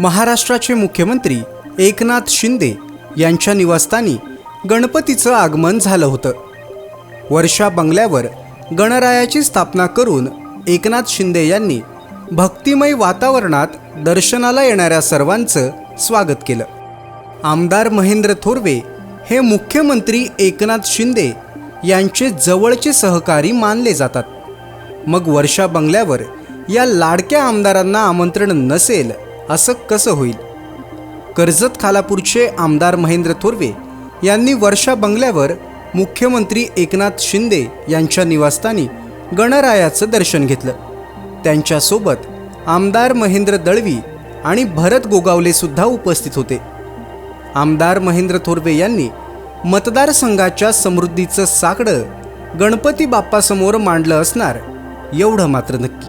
महाराष्ट्राचे मुख्यमंत्री एकनाथ शिंदे यांच्या निवासस्थानी गणपतीचं आगमन झालं होतं. वर्षा बंगल्यावर गणरायाची स्थापना करून एकनाथ शिंदे यांनी भक्तिमय वातावरणात दर्शनाला येणाऱ्या सर्वांचं स्वागत केलं. आमदार महेंद्र थोरवे हे मुख्यमंत्री एकनाथ शिंदे यांचे जवळचे सहकारी मानले जातात. मग वर्षा बंगल्यावर या लाडक्या आमदारांना आमंत्रण नसेल असं कसं होईल? कर्जत खालापूरचे आमदार महेंद्र थोरवे यांनी वर्षा बंगल्यावर मुख्यमंत्री एकनाथ शिंदे यांच्या निवासस्थानी गणरायाचं दर्शन घेतलं. त्यांच्यासोबत आमदार महेंद्र दळवी आणि भरत गोगावलेसुद्धा उपस्थित होते. आमदार महेंद्र थोरवे यांनी मतदारसंघाच्या समृद्धीचं साकडं गणपती बाप्पासमोर मांडलं असणार एवढं मात्र नक्की.